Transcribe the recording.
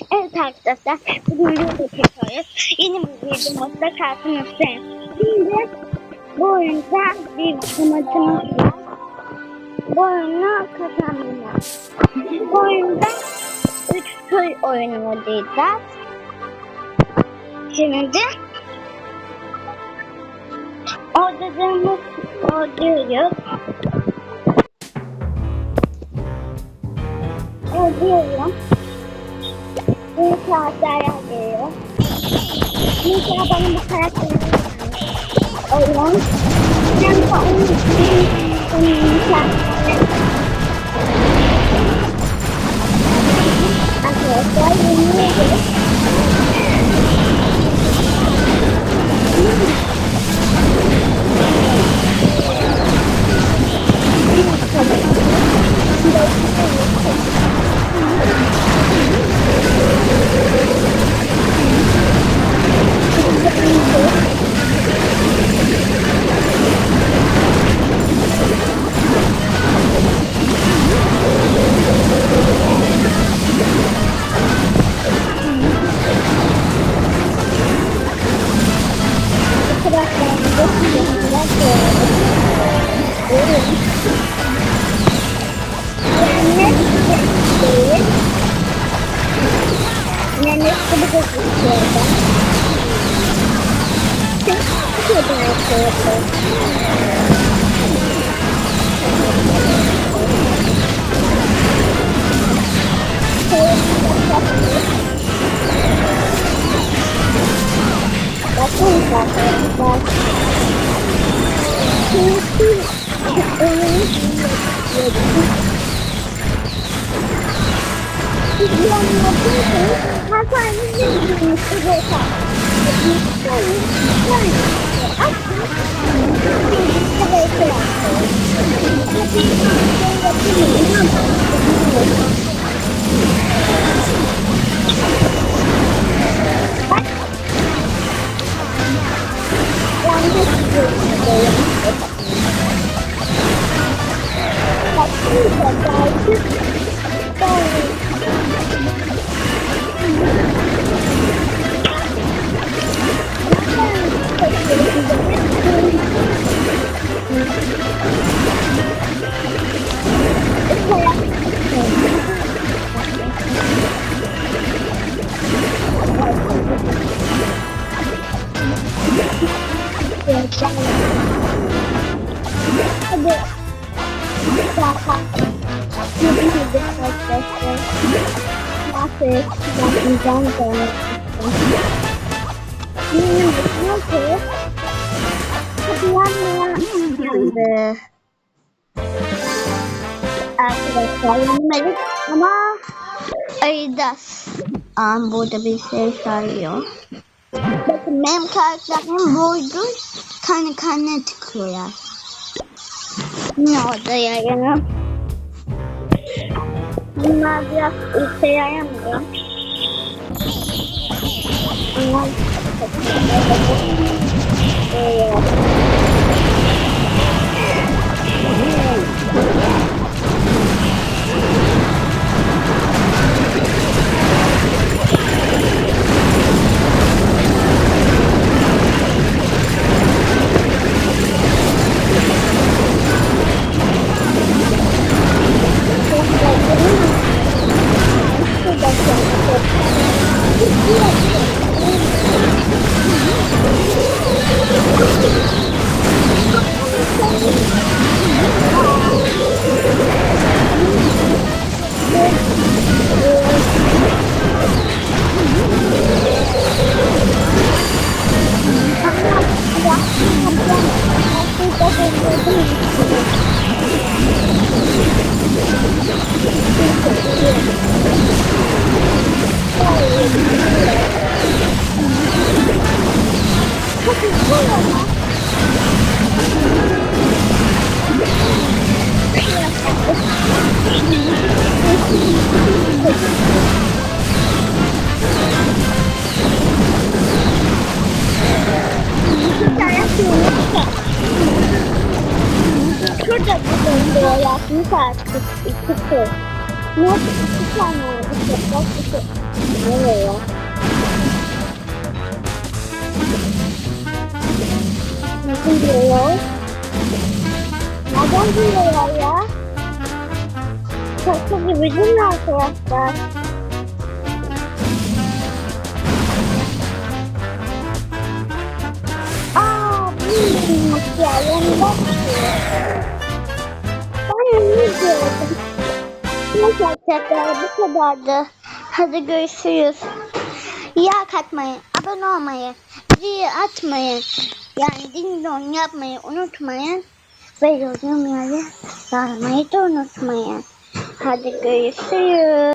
Evet arkadaşlar, bugün video çekiyoruz. Yeni bir videomuzda karşınızdayım. Şimdi bu oyunda bir amacımız var. Bu oyunu kazanmak. Bu oyunda üç köy oyunu oynayacağız. Şimdi oynadığımız oynuyoruz. Oynuyorum. character. Mukha bang character? Ayun. Yan po ang pinag 他在那边，你是不是？你在，你在。啊，它被自然淘。是它现在变得这么，是它没有发。Yandı. Arkadaşlar yanmadık ama ayıdas. Aa, burada bir. Bakın benim karakterim boydu. Kendi kendine tıklıyor. Ne orada yayınım? Bunlar biraz işe yaramıyor. Bunlar Şurada bir döndü o yapmış artık. İki kız. Ne oldu? İki tane oldu. Çok kötü. Nereye ya? Nasıl diyorlar? Neden diyorlar ya? Şaka gibi değil mi arkadaşlar? Aa, bu ya? Yanında Ben ne diyordum? Neyse arkadaşlar bu kadardı. Hadi görüşürüz. Like atmayı, abone olmayı, zil atmayı, yani ding dong yapmayı unutmayın. Ve yorum yazmayı da unutmayın. Hadi görüşürüz.